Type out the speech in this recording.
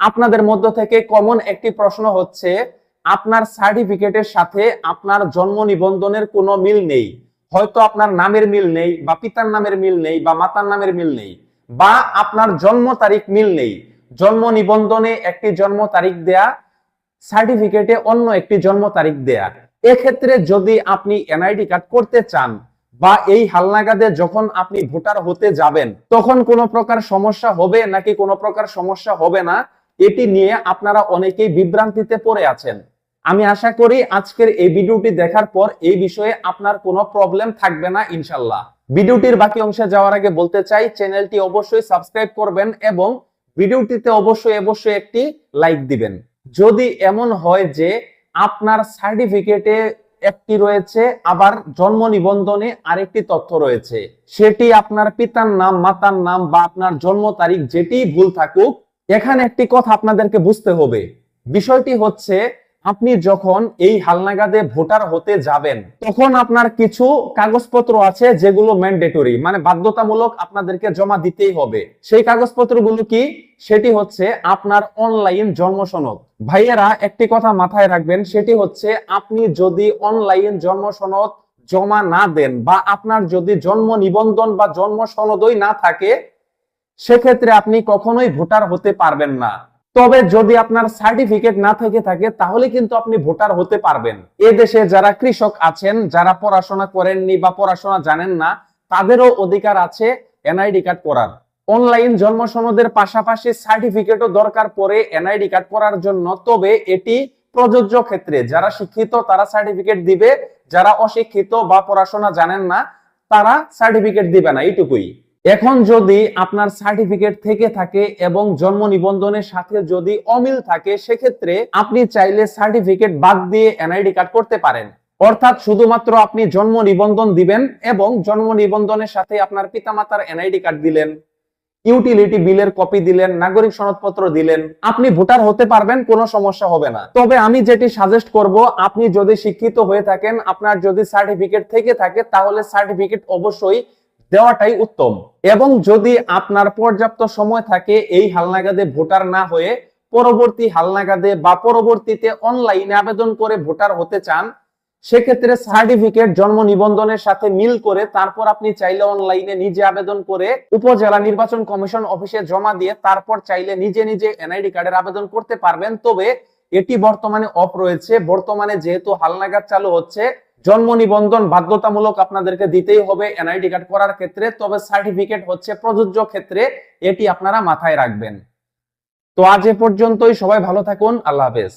আপনাদের মধ্য থেকে কমন একটি প্রশ্ন হচ্ছে, আপনার সার্টিফিকেটের সাথে আপনার জন্ম নিবন্ধনের কোনো মিল নেই। হয়তো আপনার নামের মিল নেই, বা পিতার নামের মিল নেই, বা মাতার নামের মিল নেই, বা আপনার জন্ম তারিখ মিল নেই। জন্ম নিবন্ধনে একটি জন্ম তারিখ দেয়া সার্টিফিকেটে অন্য একটি জন্ম তারিখ দেয়া। এক্ষেত্রে যদি আপনি এনআইডি কার্ড করতে চান, বা এই হালনাগাদে যখন আপনি ভোটার হতে যাবেন, তখন কোনো প্রকার সমস্যা হবে নাকি কোনো প্রকার সমস্যা হবে না? এটি নিয়ে আপনারা অনেকেই বিভ্রান্তিতে পড়ে আছেন। আমি আশা করি আজকের এই ভিডিওটি দেখার পর এই বিষয়ে আপনার কোনো প্রবলেম থাকবে না, ইনশাল্লাহ। ভিডিওটির বাকি অংশে যাওয়ার আগে বলতে চাই, চ্যানেলটি অবশ্যই সাবস্ক্রাইব করবেন এবং ভিডিওটিতে অবশ্যই অবশ্যই একটি লাইক দিবেন। যদি এমন হয় যে আপনার সার্টিফিকেটে একটি রয়েছে, আবার জন্ম নিবন্ধনে আরেকটি তথ্য রয়েছে, সেটি আপনার পিতার নাম, মাতার নাম বা আপনার জন্ম তারিখ যেটি ভুল থাকুক এখানে একটি কথা আপনাদেরকে বুঝতে হবে। বিষয়টি হচ্ছে, আপনি যখন এই হালনাগাদে ভোটার হতে যাবেন, তখন আপনার কিছু কাগজপত্র আছে যেগুলো ম্যান্ডেটরি মানে বাধ্যতামূলক আপনাদেরকে জমা দিতেই হবে। সেই কাগজপত্রগুলো কি? সেটি হচ্ছে আপনার অনলাইন জন্ম সনদ ভাইয়েরা, একটি কথা মাথায় রাখবেন, সেটি হচ্ছে আপনি যদি অনলাইন জন্ম সনদ জমা না দেন বা আপনার যদি জন্ম নিবন্ধন বা জন্ম সনদই না থাকে সেক্ষেত্রে আপনি কখনোই ভোটার হতে পারবেন না। তবে যদি আপনার সার্টিফিকেট না থেকে থাকে, তাহলে কিন্তু আপনি ভোটার হতে পারবেন। এ দেশে যারা কৃষক আছেন, যারা পড়াশোনা করেননি বা পড়াশোনা জানেন না, তাদেরও অধিকার আছে এনআইডি কার্ড করার অনলাইন জন্ম সনদের পাশাপাশি সার্টিফিকেটও দরকার পড়ে এনআইডি কার্ড করার জন্য। তবে এটি প্রযোজ্য ক্ষেত্রে যারা শিক্ষিত, তারা সার্টিফিকেট দিবে। যারা অশিক্ষিত বা পড়াশোনা জানেন না, তারা সার্টিফিকেট দিবে না। এইটুকুই। এখন যদি আপনার সার্টিফিকেট থেকে থাকে এবং জন্ম নিবন্ধনের সাথে যদি অমিল থাকে, সেক্ষেত্রে আপনি চাইলে সার্টিফিকেট বাদ দিয়ে এনআইডি কার্ড করতে পারেন। অর্থাৎ শুধুমাত্র আপনি জন্ম নিবন্ধন দিবেন এবং জন্ম নিবন্ধনের সাথে আপনার পিতামাতার এনআইডি কার্ড দিলেন, ইউটিলিটি বিলের কপি দিলেন, নাগরিক সনদপত্র দিলেন, আপনি ভোটার হতে পারবেন, কোনো সমস্যা হবে না। তবে আমি যেটি সাজেস্ট করব, আপনি যদি শিক্ষিত হয়ে থাকেন, আপনার যদি সার্টিফিকেট থেকে থাকে, তাহলে সার্টিফিকেট অবশ্যই দেওয়াটাই উত্তম। এবং যদি আপনার পর্যাপ্ত সময় থাকে এই হালনাগাদে ভোটার না হয়ে পরবর্তী হালনাগাদে বা পরবর্তীতে অনলাইনে আবেদন করে ভোটার হতে চান, সেক্ষেত্রে সার্টিফিকেট জন্ম নিবন্ধনের সাথে মিল করে তারপর আপনি চাইলে অনলাইনে নিজে আবেদন করে উপজেলা নির্বাচন কমিশন অফিসে জমা দিয়ে তারপর চাইলে নিজে নিজে এনআইডি কার্ডের আবেদন করতে পারবেন। তবে এটি বর্তমানে অফ রয়েছে। বর্তমানে যেহেতু হালনাগাদ চালু হচ্ছে জন্ম নিবন্ধন বাধ্যতামূলক আপনাদেরকে দিতেই হবে এনআইডি কার্ড করার ক্ষেত্রে, তবে সার্টিফিকেট হচ্ছে প্রযোজ্য ক্ষেত্রে, এটি আপনারা মাথায় রাখবেন। তো আজ এ পর্যন্তই, সবাই ভালো থাকুন, আল্লাহ হাফেজ।